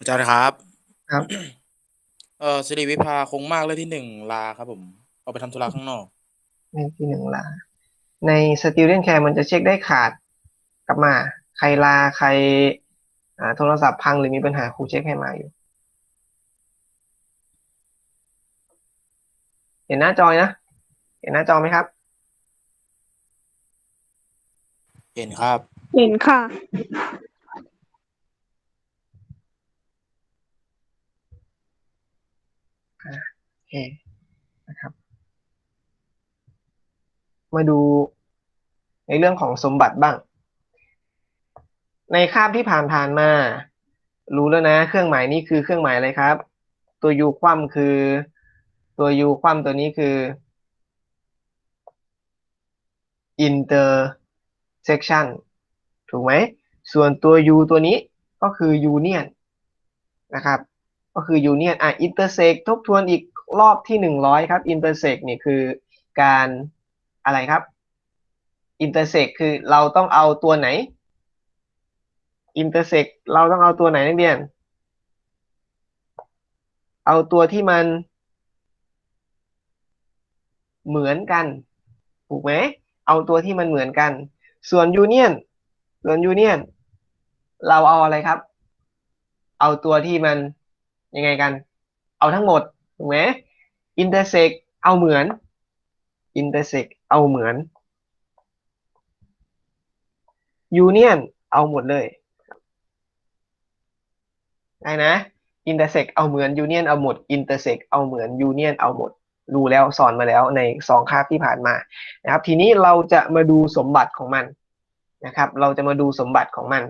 อาจารย์ครับ ครับ เอ่อสิริวิภาคงมากเลยที่หนึ่งลาครับ ผมออกไปทำธุระข้างนอก ในที่หนึ่งลา ใน student care มันจะเช็คได้ขาด กลับมา ใครลาใคร อ่า โทรศัพท์พังหรือมีปัญหาครูเช็คให้มาอยู่ เห็นหน้าจอนะ เห็นหน้าจอไหมครับ เห็นครับ เห็นค่ะ โอเคนะครับมาดูในเรื่องของสมบัติบ้าง ในคาบที่ผ่านๆมา รู้แล้วนะ เครื่องหมายนี้คือเครื่องหมายอะไรครับ ตัวยูคว่ำคือ ตัวยูคว่ำตัวนี้คือ intersection ถูกไหม ส่วนตัว u ตัวนี้ก็คือ union นะครับ ก็คือ union อะ intersect ทบทวนอีกรอบที่หนึ่งร้อยครับ intersect นี่ยคือการอะไรครับ intersect คือเราต้องเอาตัวไหน intersect เราต้องเอาตัวไหนนักเรียน เอาตัวที่มันเหมือนกัน ถูกไหมเอาตัวที่มันเหมือนกัน ส่วน union ส่วน union เราเอาอะไรครับ เอาตัวที่มัน ยังไงกัน เอาทั้งหมดถูกไหม intersect เอาเหมือน intersect เอาเหมือน union เอาหมดเลยได้นะ intersect เอาเหมือน union เอาหมด intersect เอาเหมือน union เอาหมดรู้แล้วสอนมาแล้วในสองคาบที่ผ่านมานะครับ ทีนี้เราจะมาดูสมบัติของมันนะครับ เราจะมาดูสมบัติของมัน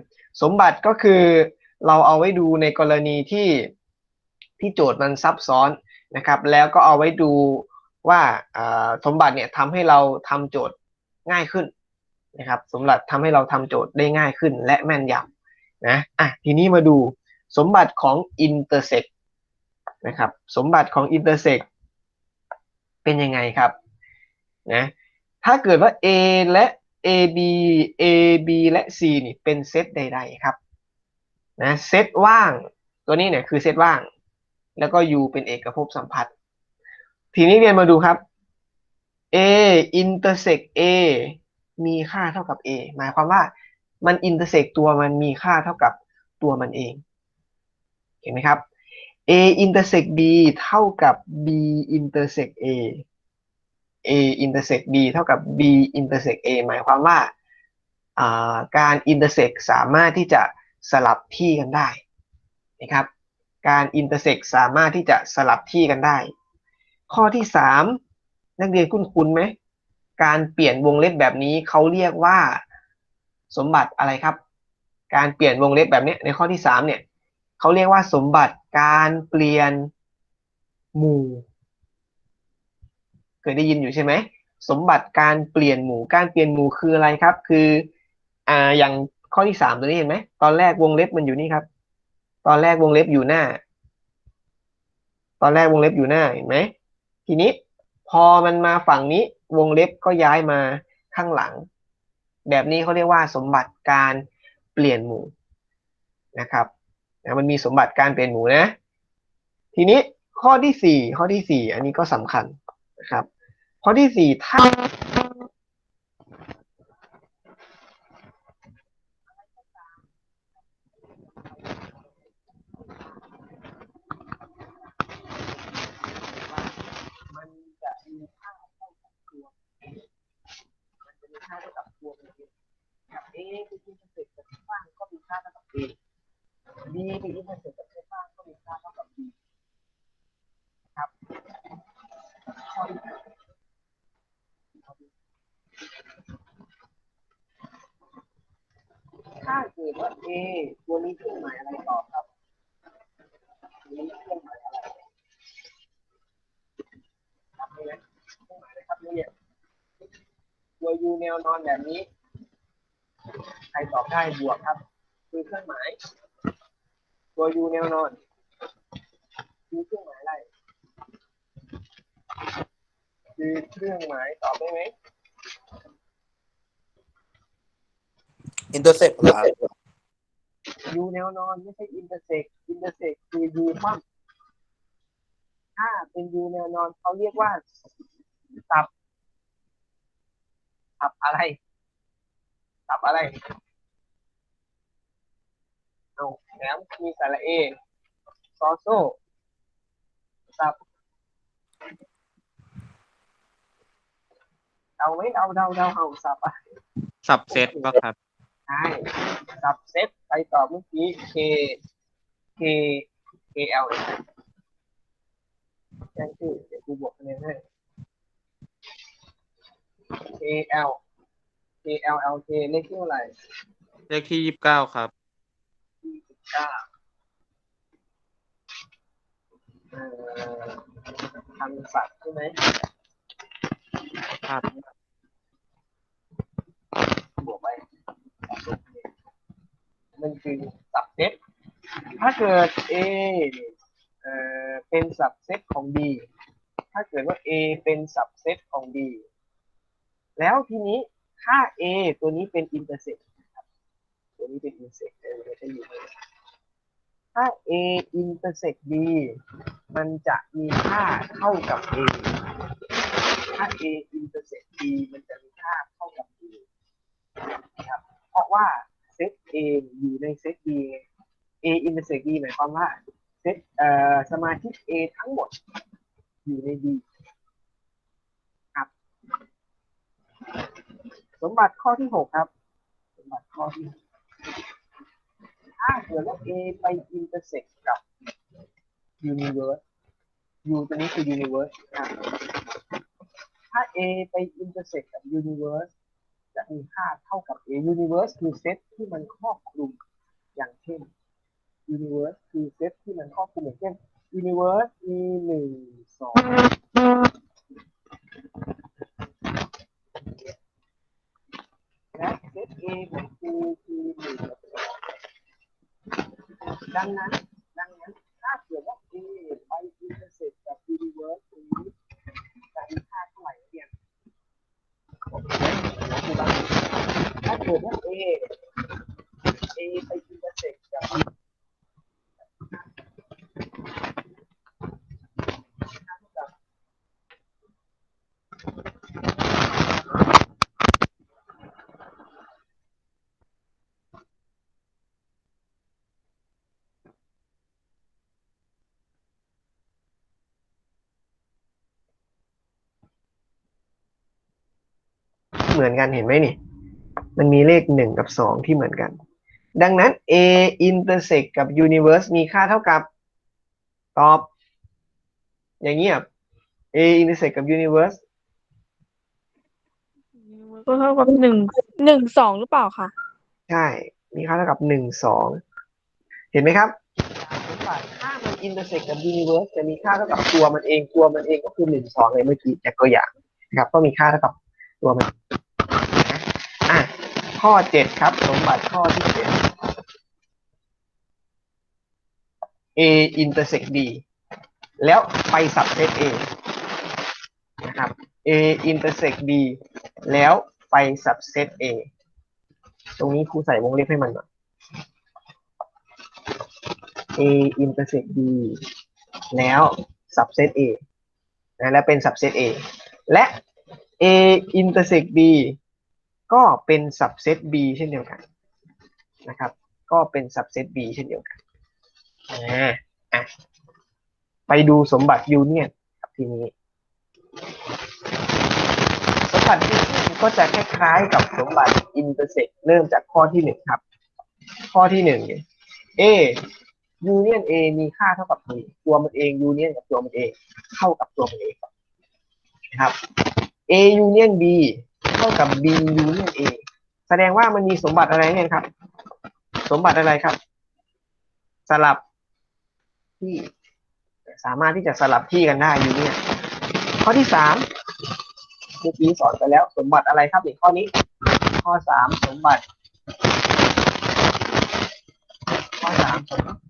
สมบัติก็คือเราเอาไว้ดูในกรณีที่ ที่โจทย์มันซับซ้อนนะครับ แล้วก็เอาไว้ดูว่าสมบัติเนี่ยทำให้เราทำโจทย์ง่ายขึ้นนะครับสมบัติทำให้เราทำโจทย์ได้ง่ายขึ้น และแม่นยำนะอะทีนี้มาดูสมบัติของ intersect นะครับสมบัติของ intersect เป็นยังไงครับนะถ้าเกิดว่า A และ AB A B และ C นี่เป็นเซตใด ๆ ครับนะเซตว่างตัวนี้เนี่ยคือเซตว่าง แล้วก็ U เป็นเอกภพสัมพัทธ์ทีนี้เรียนมาดูครับ A intersect A มีค่าเท่ากับ A หมายความว่ามัน intersect ตัวมันมีค่าเท่ากับตัวมันเอง เห็นไหมครับ A intersect B เท่ากับ B intersect A A intersect B เท่ากับ B intersect A หมายความว่าอ่าการ intersect สามารถที่จะสลับที่กันได้นะครับ การ intersect สามารถที่จะสลับที่กันได้ ข้อที่สามนักเรียนคุ้นคุ้นไหม การเปลี่ยนวงเล็บแบบนี้เขาเรียกว่าสมบัติอะไรครับ การเปลี่ยนวงเล็บแบบนี้ในข้อที่สามเนี่ยเขาเรียกว่าสมบัติการเปลี่ยนหมู่ เคยได้ยินอยู่ใช่ไหมสมบัติการเปลี่ยนหมู่ การเปลี่ยนหมู่คืออะไรครับ คืออ่าอย่างข้อที่สามตัวนี้เห็นไหมตอนแรกวงเล็บมันอยู่นี่ครับ ตอนแรกวงเล็บอยู่หน้า ตอนแรกวงเล็บอยู่หน้าเห็นไหมทีนี้พอมันมาฝั่งนี้วงเล็บก็ย้ายมาข้างหลัง แบบนี้เขาเรียกว่าสมบัติการเปลี่ยนหมู่นะครับนะมันมีสมบัติการเปลี่ยนหมู่นะ ทีนี้ข้อที่สี่ข้อที่สี่อันนี้ก็สำคัญนะครับ ข้อที่สี่ถ้า มันจะมีค่าเท่ากับตัวมันจะมี ค่าเท่ากับตัวมันเองกับ A เป็นอินเตอร์เซ็กกับที่ว่างก็มีค่าเท่ากับ A B เป็นอินเตอร์เซ็กกับที่ว่างก็มีค่าเท่ากับ B ครับข้อที่สี่ถ้าเกิดว่า A ตัวนี้เครื่องหมายอะไรต่อครับตัวนี้เครื่องหมายอะไร ครับนี่นะเครื่องหมายนะครับนี่เนี่ยตัวยูแนวนอนแบบนี้ ใครตอบได้บวกครับ คือเครื่องหมาย ตัวยูแนวนอนคือเครื่องหมายอะไรคือเครื่องหมายตอบได้ไหม intercept เหรอครับ u แนวนอนไม่ใช่ intersect intersect คือ u คว่ำถ้าเป็น u แนวนอนเขาเรียกว่าสับ สับอะไรสับอะไรเอาแหนมมีสระเอซอโซ่สับเดาไหมเดาเดาเดาเอาสับอะสับเซตป่ะครับใช่สับเซตไปต่อเมื่อกี้ K K K L เลยแจ้งชื่อเดี๋ยวกูบวกคะแนนให้ K L K L L K เลขที่เท่าไหร่เลขที่ยี่สิบเก้าครับยี่สิบเก้าเอ่อพันสัตว์ใช่ไหมครับบวกไปมันคือสับเซตถ้าเกิด A เอ่อเป็นสับเซตของ B ถ้าเกิดว่า A เป็นสับเซตของ B แล้วทีนี้ค่า A ตัวนี้เป็น intersect นะครับ ตัวนี้เป็น intersect เออไม่ใช่อยู่เลยถ้า A intersect B มันจะมีค่าเท่ากับ A ถ้า A intersect B มันจะมีค่าเท่ากับ B นะครับเพราะว่าเซต A อยู่ในเซต B ไง A intersect B หมายความว่าเซตเอ่อสมาชิก A ทั้งหมดอยู่ใน B ครับ สมบัติข้อที่หกครับ สมบัติข้อที่หกถ้าเกิดว่า A ไป intersect กับ universe U ตัวนี้คือ universe อะถ้า A ไป intersect กับ universe จะมีค่าเท่ากับ A universe คือเซตที่มันครอบคลุมอย่างเช่น universe คือเซตที่มันครอบคลุมอย่างเช่น universe มีหนึ่งสองและเซต A ของครูคือหนึ่งกับสอง ดังนั้น ดังนั้น ถ้าเกิดว่า A ไป intersect กับ universe ตรงนี้จะมีค่าเท่าไหร่เรียนถ้าเกิดว่า A A ไป intersect กับ เหมือนกันเห็นไหมนี่ มันมีเลขหนึ่งกับสองที่เหมือนกัน ดังนั้น A intersect กับ universe มีค่าเท่ากับตอบ อย่างเงี้ย A intersect กับ universe ก็เท่ากับหนึ่งหนึ่งสองหรือเปล่าคะใช่ มีค่าเท่ากับหนึ่งสองเห็นไหมครับสมบัติถ้ามัน intersect กับ universe จะมีค่าเท่ากับตัวมันเองตัวมันเองก็คือหนึ่งสองเลยเมื่อกี้จากตัวอย่างนะครับก็มีค่าเท่ากับตัวมันนะอะ ข้อเจ็ดครับ สมบัติข้อที่เจ็ด A intersect B แล้วไป subset A นะครับ A intersect B แล้วไป subset A ตรงนี้ครูใส่วงเล็บให้มันหน่อย A intersect B แล้ว subset A นะและเป็น subset A และ A intersect B ก็เป็น subset B เช่นเดียวกันนะครับ ก็เป็น subset B เช่นเดียวกันอ่าอะไปดูสมบัติยูเนียนครับทีนี้ สมบัติยูเนียนก็จะคล้ายๆกับสมบัติ intersect เริ่มจากข้อที่หนึ่งครับ ข้อที่หนึ่งเนี่ย A union A มีค่าเท่ากับ B ตัวมันเอง union กับตัวมันเองเท่ากับตัวมันเองนะครับ A union B เท่ากับ B union A แสดงว่ามันมีสมบัติอะไรเนี่ยครับ สมบัติอะไรครับ สลับที่สามารถที่จะสลับที่กันได้อยู่เนี่ยข้อที่สามเมื่อกี้สอนไปแล้ว สมบัติอะไรครับอีกข้อนี้ ข้อสามสมบัติ ข้อสามสมบัติ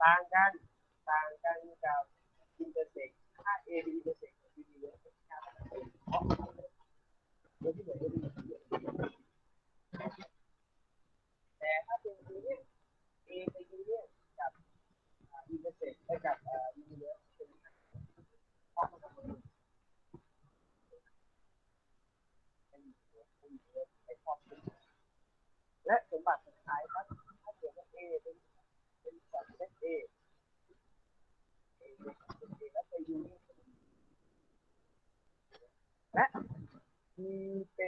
bangas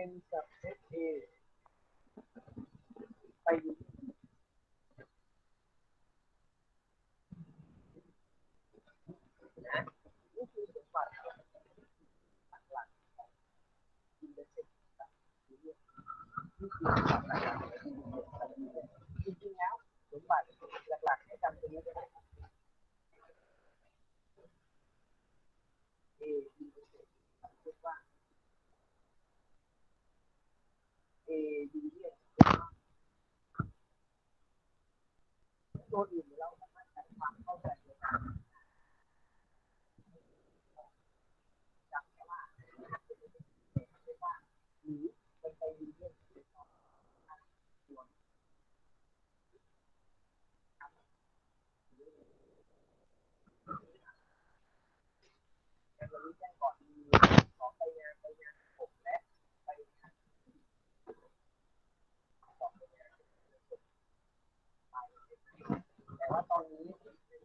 เป็นสับเซต A ไปยูนินะนี่คือสมบัติหลักๆของอินเตอร์เซ็ตกับยูนินี่คือสมบัติหลักๆของอินเตอร์เซ็ตกับยูนิจริงๆแล้วสมบัติหลักๆให้จำตัวนี้ได้ A อินเตอร์เซ็ตเรียกว่า A ยู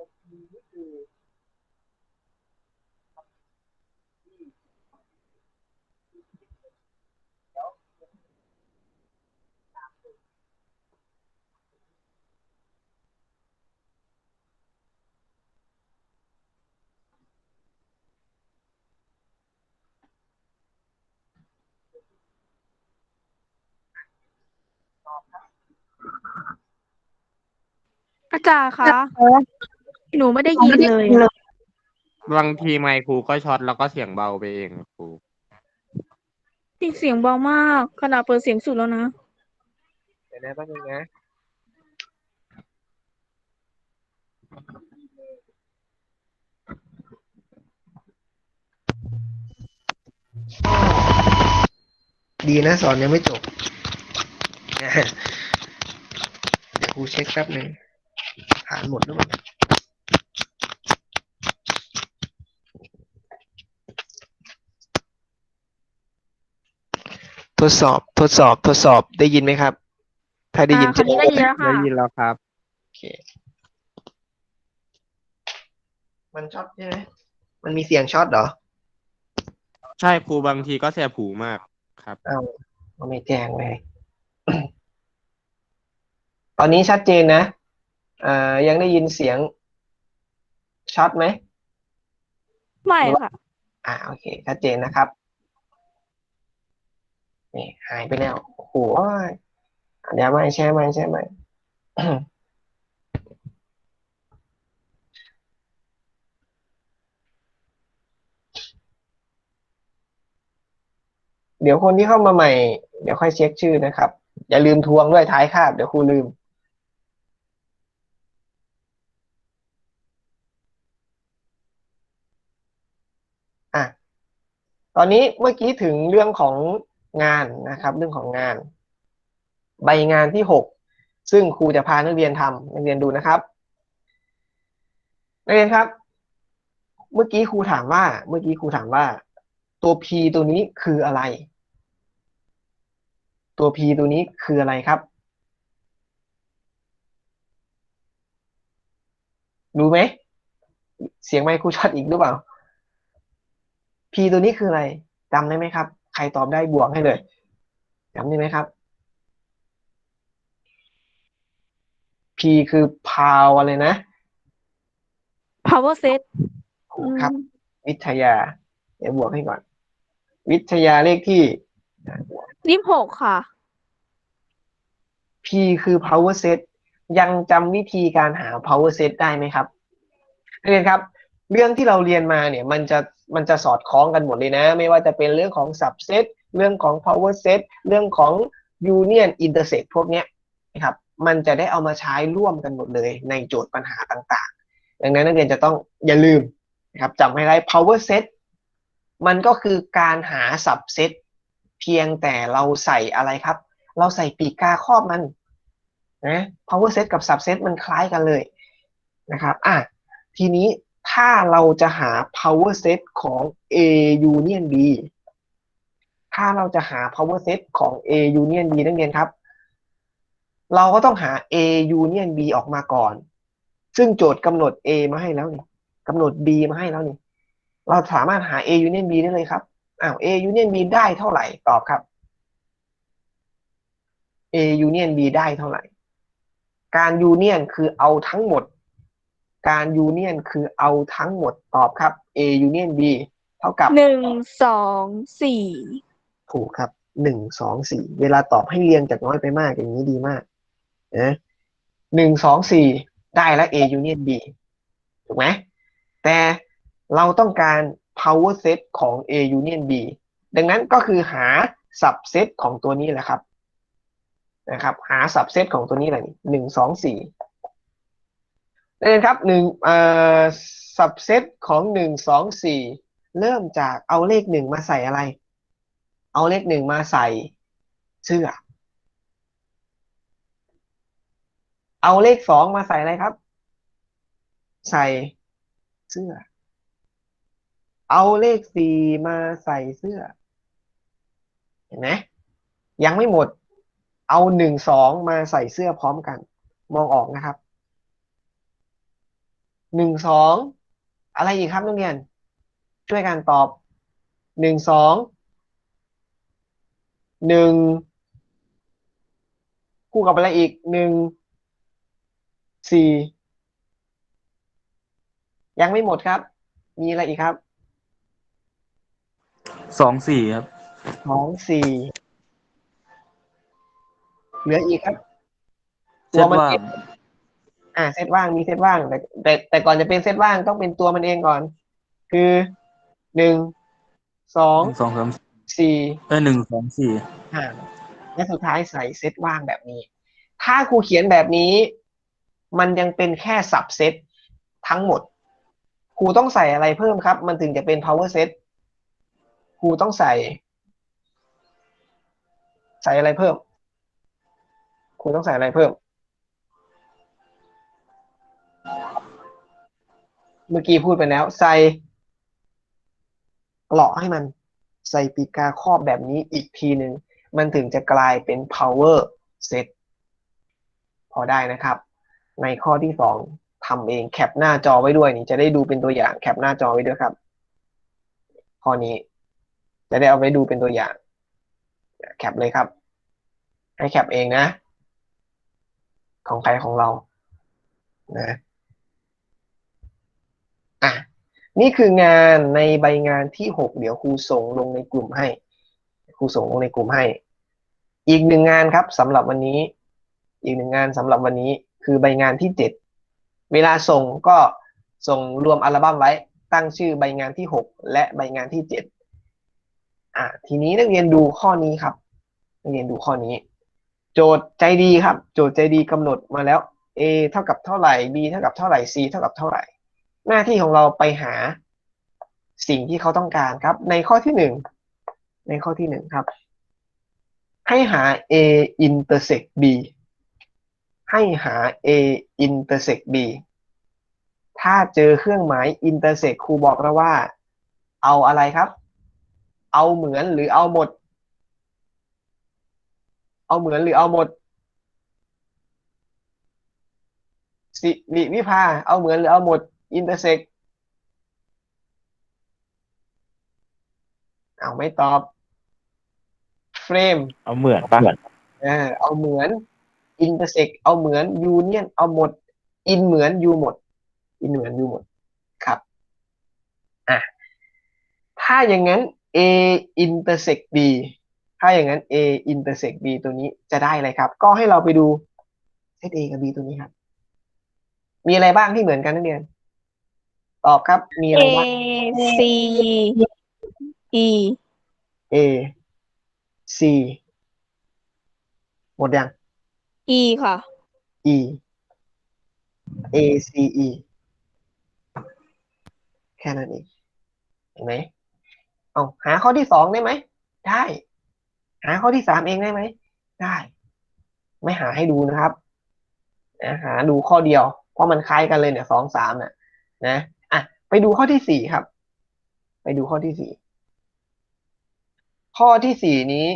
ตัว P นี่คืออาจารย์คะ หนูไม่ได้ยินเลยอะบางทีไมค์ครูก็ช็อตแล้วก็เสียงเบาไปเองครู จริงเสียงเบามากขนาดเปิดเสียงสุดแล้วนะ เดี๋ยวนะแป๊บนึงนะดีนะสอนยังไม่จบ เดี๋ยวครูเช็คแป๊บหนึ่งผ่านหมดหรือเปล่า ทดสอบทดสอบทดสอบได้ยินไหมครับ ถ้าได้ยินอ่าคราวนี้ได้ยินแล้วค่ะ ได้ยินแล้วครับ โอเค มันช็อตใช่ไหมมันมีเสียงช็อตเหรอใช่ครูบางทีก็แสบหูมากครับเอามันไม่แจ้งเลย ตอนนี้ชัดเจนนะอ่ายังได้ยินเสียงช็อตไหม ไม่ค่ะ อ่าโอเคชัดเจนนะครับ นี่หายไปแล้วโอ้โหเดี๋ยวไม่ใช่ไหมใช่ไหมเดี๋ยวคนที่เข้ามาใหม่ เดี๋ยวค่อยเช็คชื่อนะครับ อย่าลืมทวงด้วยท้ายคาบเดี๋ยวครูลืม อะ ตอนนี้เมื่อกี้ถึงเรื่องของ งานนะครับ เรื่องของงาน ใบงานที่หกซึ่งครูจะพานักเรียนทำนักเรียนดูนะครับนักเรียนครับ เมื่อกี้ครูถามว่า เมื่อกี้ครูถามว่า ตัว P ตัวนี้คืออะไร ตัว P ตัวนี้คืออะไรครับ รู้ไหม เสียงไมค์ครูช็อตอีกหรือเปล่า P ตัวนี้คืออะไรจำได้ไหมครับ รตอบได้บวกให้เลยจำได้ไหมครับ P คือ power อะไรนะ power set ถูกครับ วิทยา เดี๋ยวบวกให้ก่อน วิทยาเลขที่ยี่สิบหกค่ะ P คือ power set ยังจำวิธีการหา power set ได้ไหมครับนักเรียนครับ เรื่องที่เราเรียนมาเนี่ยมันจะมันจะสอดคล้องกันหมดเลยนะ ไม่ว่าจะเป็นเรื่องของ subset เรื่องของ power set เรื่องของ union intersect พวกเนี้ยนะครับมันจะได้เอามาใช้ร่วมกันหมดเลยในโจทย์ปัญหาต่างๆ ดังนั้นนักเรียนจะต้องอย่าลืมนะครับจำให้ได้ power set มันก็คือการหา subset เพียงแต่เราใส่อะไรครับ เราใส่ปีกกาครอบมันนะ power set กับ subset มันคล้ายกันเลยนะครับอะทีนี้ ถ้าเราจะหา power set ของ A union B ถ้าเราจะหา power set ของ A union B นักเรียนครับ เราก็ต้องหา A union B ออกมาก่อน ซึ่งโจทย์กำหนด A มาให้แล้วนี่กำหนด B มาให้แล้วนี่ เราสามารถหา A union B ได้เลยครับ อ้าว A union B ได้เท่าไหร่ ตอบครับ A union B ได้เท่าไหร่ การ union คือเอาทั้งหมด การ union คือเอาทั้งหมดตอบครับ A union B เท่ากับหนึ่งสองสี่ถูกครับหนึ่งสองสี่เวลาตอบให้เรียงจากน้อยไปมากอย่างนี้ดีมากนะหนึ่งสองสี่ได้แล้ว A union B ถูกไหมแต่เราต้องการ power set ของ A union B ดังนั้นก็คือหา subset ของตัวนี้แหละครับนะครับ หา subset ของตัวนี้แหละนี่หนึ่งสองสี่ นั่นเองครับหนึ่งเอ่อ subset ของหนึ่งสองสี่เริ่มจากเอาเลขหนึ่งมาใส่อะไร เอาเลขหนึ่งมาใส่เสื้อ เอาเลขสองมาใส่อะไรครับ ใส่เสื้อ เอาเลขสี่มาใส่เสื้อ เห็นไหมยังไม่หมด เอาหนึ่งสองมาใส่เสื้อพร้อมกัน มองออกนะครับ หนึ่งสองอะไรอีกครับนักเรียน ช่วยกันตอบหนึ่งสองหนึ่งคู่กับอะไรอีกหนึ่งสี่ยังไม่หมดครับ มีอะไรอีกครับสองสี่ครับสองสี่เหลืออีกครับเซตว่างเป็น อ่าเซตว่างมีเซตว่างแต่แต่แต่ก่อนจะเป็นเซตว่างต้องเป็นตัวมันเองก่อน คือหนึ่งสองหนึ่งสองสามสี่เออหนึ่งสองสี่อ่าและสุดท้ายใส่เซตว่างแบบนี้ ถ้าครูเขียนแบบนี้ มันยังเป็นแค่สับเซตทั้งหมดครูต้องใส่อะไรเพิ่มครับ มันถึงจะเป็น power set ครูต้องใส่ ใส่อะไรเพิ่มครูต้องใส่อะไรเพิ่ม เมื่อกี้พูดไปแล้ว ใส่เกราะให้มัน ใส่ปีกาครอบแบบนี้อีกทีหนึ่งมันถึงจะกลายเป็น power set พอได้นะครับ ในข้อที่สองทำเองแคปหน้าจอไว้ด้วยนี่จะได้ดูเป็นตัวอย่างแคปหน้าจอไว้ด้วยครับ ข้อนี้ จะได้เอาไว้ดูเป็นตัวอย่าง แคปเลยครับ ให้แคปเองนะ ของใครของเรานะ อะนี่คืองานในใบงานที่หกเดี๋ยวครูส่งลงในกลุ่มให้ ครูส่งลงในกลุ่มให้ อีกหนึ่งงานครับสำหรับวันนี้ อีกหนึ่งงานสำหรับวันนี้คือใบงานที่เจ็ดเวลาส่งก็ส่งรวมอัลบั้มไว้ ตั้งชื่อใบงานที่หกและใบงานที่เจ็ดอะทีนี้นักเรียนดูข้อนี้ครับนักเรียนดูข้อนี้ โจทย์ใจดีครับ โจทย์ใจดีกำหนดมาแล้ว a เท่ากับเท่าไหร่ b เท่ากับเท่าไหร่ c เท่ากับเท่าไหร่ หน้าที่ของเราไปหาสิ่งที่เขาต้องการครับ ในข้อที่หนึ่งในข้อที่หนึ่งครับ ให้หา a intersect b ให้หา a intersect b ถ้าเจอเครื่องหมาย intersect ครูบอกแล้วว่า เอาอะไรครับ เอาเหมือนหรือเอาหมด เอาเหมือนหรือเอาหมดสิริวิภาเอาเหมือนหรือเอาหมด intersect เอาไม่ตอบเฟรมเอาเหมือนปะเออเอาเหมือน intersect เอาเหมือน union เอาหมด in เหมือน u หมด in เหมือน u หมดครับอะถ้าอย่างนั้น a intersect b ถ้าอย่างนั้น a intersect b ตัวนี้จะได้อะไรครับ ก็ให้เราไปดูเซต a กับ b ตัวนี้ครับ มีอะไรบ้างที่เหมือนกันนักเรียน ตอบครับ มีอะไร A บ้าง C E a c หมดยัง E ค่ะ E A C E แค่นั้นเองเห็นไหมเอาหาข้อที่สองได้ไหม ได้ หาข้อที่สามเองได้ไหม ได้ ไม่หาให้ดูนะครับนะหาดูข้อเดียว เพราะมันคล้ายกันเลยเนี่ยสองสามน่ะนะอะ ไปดูข้อที่สี่ครับ ไปดูข้อที่สี่ข้อที่สี่นี้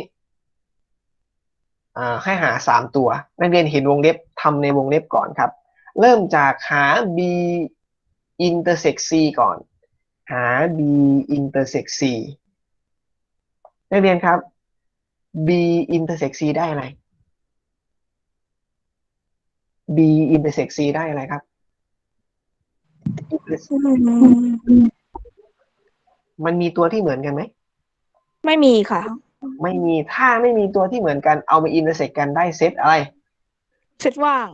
ให้หาสามตัว นักเรียนเห็นวงเล็บทำในวงเล็บก่อนครับ เริ่มจากหา b intersect c ก่อน หา b intersect c นักเรียนครับ b intersect c ได้อะไร b intersect c ได้อะไรครับ มันมีตัวที่เหมือนกันไหม ไม่มีค่ะ ไม่มีถ้าไม่มีตัวที่เหมือนกันเอามา intersect กันได้เซตอะไร เซตว่าง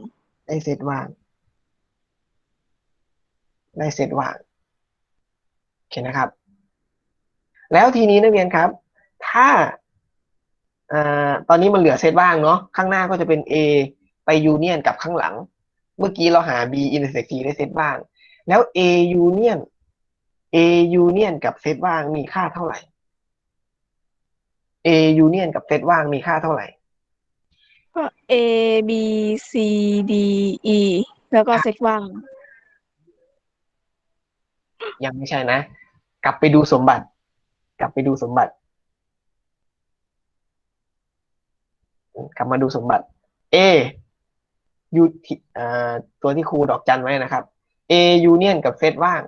ได้เซตว่าง ได้เซตว่างโอเคนะครับ แล้วทีนี้นักเรียนครับ ถ้าอ่าตอนนี้มันเหลือเซตว่างเนาะข้างหน้าก็จะเป็น A ไปยูเนียนกับข้างหลัง เมื่อกี้เราหา B intersect C ได้เซตว่าง แล้ว A union A union กับเซตว่างมีค่าเท่าไหร่ A union กับเซตว่างมีค่าเท่าไหร่ ก็ A B C D E แล้วก็เซตว่าง ยังไม่ใช่นะ กลับไปดูสมบัติ กลับไปดูสมบัติ กลับมาดูสมบัติ A ยูที่อ่าตัวที่ครูดอกจันไว้นะครับ A union กับเซตว่าง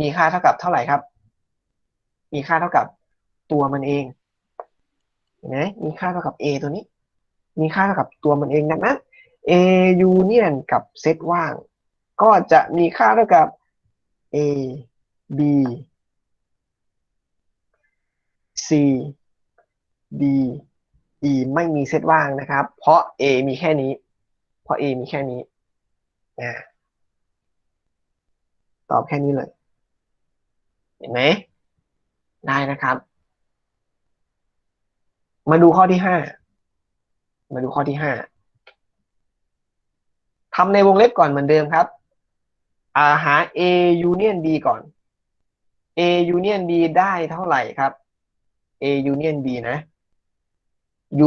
มีค่าเท่ากับเท่าไหร่ครับ มีค่าเท่ากับตัวมันเองเห็นไหมมีค่าเท่ากับ A ตัวนี้ มีค่าเท่ากับตัวมันเองดังนั้น A union กับเซตว่าง ก็จะมีค่าเท่ากับ A B C D E ไม่มีเซตว่างนะครับ เพราะ A มีแค่นี้ เพราะ A มีแค่นี้นะ ตอบแค่นี้เลย เห็นไหม ได้นะครับ มาดูข้อที่ห้า มาดูข้อที่ห้าทำในวงเล็บก่อนเหมือนเดิมครับอ่าหา A union B ก่อน A union B ได้เท่าไหร่ครับ A union B นะ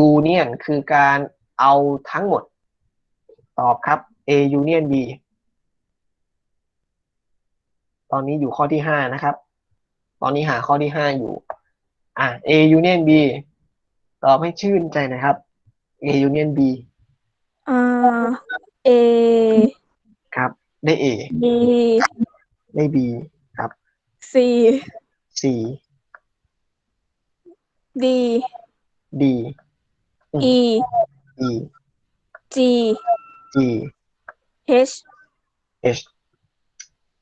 union คือการเอาทั้งหมด ตอบครับ A union B ตอนนี้อยู่ข้อที่ห้านะครับ ตอนนี้หาข้อที่ห้าอยู่ อะ A union B ตอบให้ชื่นใจหนะครับ A union B อ่า A ครับได้ A B ได้ B ครับ C C D D E E G G H H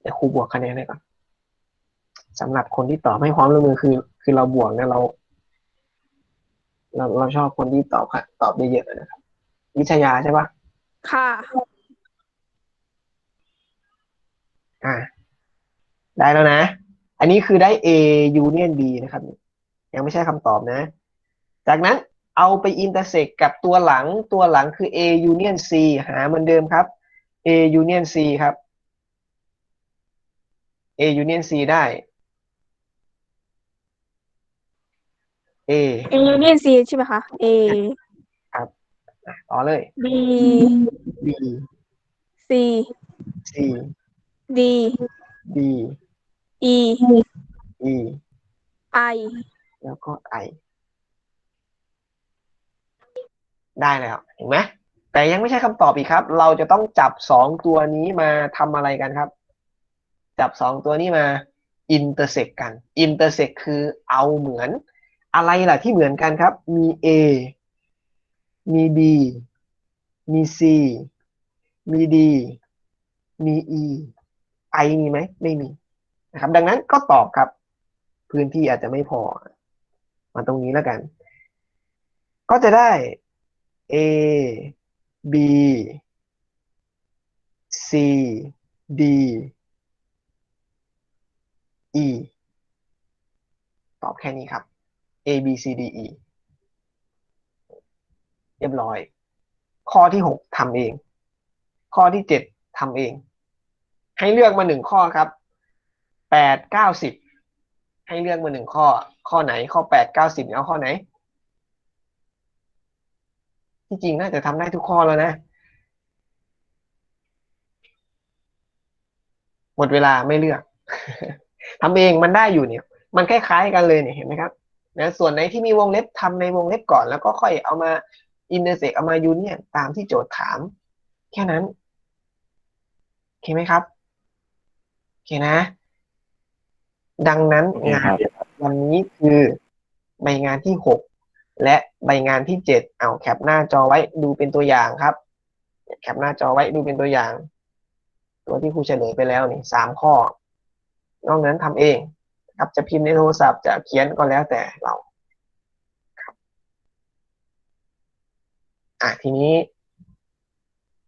เดี๋ยวครูบวกคะแนนให้ก่อนสำหรับคนที่ตอบให้ความร่วมมือคือ คือเราบวกเนี่ยเราเราเราชอบคนที่ตอบค่ะ ตอบได้เยอะนะครับ วิทยาใช่ปะค่ะ อ่า ได้แล้วนะ อันนี้คือได้ A union B นะครับ ยังไม่ใช่คำตอบนะ จากนั้นเอาไป intersect กับตัวหลังตัวหลังคือ A union C หาเหมือนเดิมครับ A union C ครับ A union C ได้ A A union C ใช่ไหมคะ A อะต่อเลย B B C C D D E E I แล้วก็ I ได้แล้วเห็นไหมแต่ยังไม่ใช่คำตอบอีกครับ เราจะต้องจับสองตัวนี้มาทำอะไรกันครับ จับสองตัวนี้มา intersect กัน intersect คือเอาเหมือน อะไรล่ะที่เหมือนกันครับ มี A มี B มี C มี D มี E I มีไหมไม่มีนะครับ ดังนั้นก็ตอบครับ พื้นที่อาจจะไม่พอ มาตรงนี้แล้วกัน ก็จะได้ A B C D E ตอบแค่นี้ครับ A B C D E เรียบร้อย ข้อที่หกทำเอง ข้อที่เจ็ดทำเอง ให้เลือกมาหนึ่งข้อครับแปดเก้าสิบให้เลือกมาหนึ่งข้อ ข้อไหนข้อแปดเก้าสิบเอาข้อไหน ที่จริงน่าจะทำได้ทุกข้อแล้วนะ หมดเวลาไม่เลือก ทำเองมันได้อยู่เนี่ย มันคล้ายๆกันเลยเนี่ยเห็นไหมครับนะส่วนไหนที่มีวงเล็บทำในวงเล็บก่อน แล้วก็ค่อยเอามาอินเตอร์เซกเอามายูเนียนตามที่โจทย์ถาม แค่นั้นโอเคไหมครับโอเคนะ ดังนั้นงานวันนี้คือใบงานที่หกและใบงานที่เจ็ดเอาแคปหน้าจอไว้ดูเป็นตัวอย่างครับ แคปหน้าจอไว้ดูเป็นตัวอย่าง ตัวที่ครูเฉลยไปแล้วนี่สามข้อ นอกนั้นทำเองครับจะพิมพ์ในโทรศัพท์จะเขียนก็แล้วแต่เราครับอะทีนี้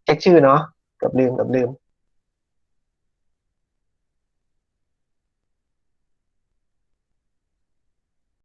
เช็คชื่อเนาะเกือบลืมเกือบลืม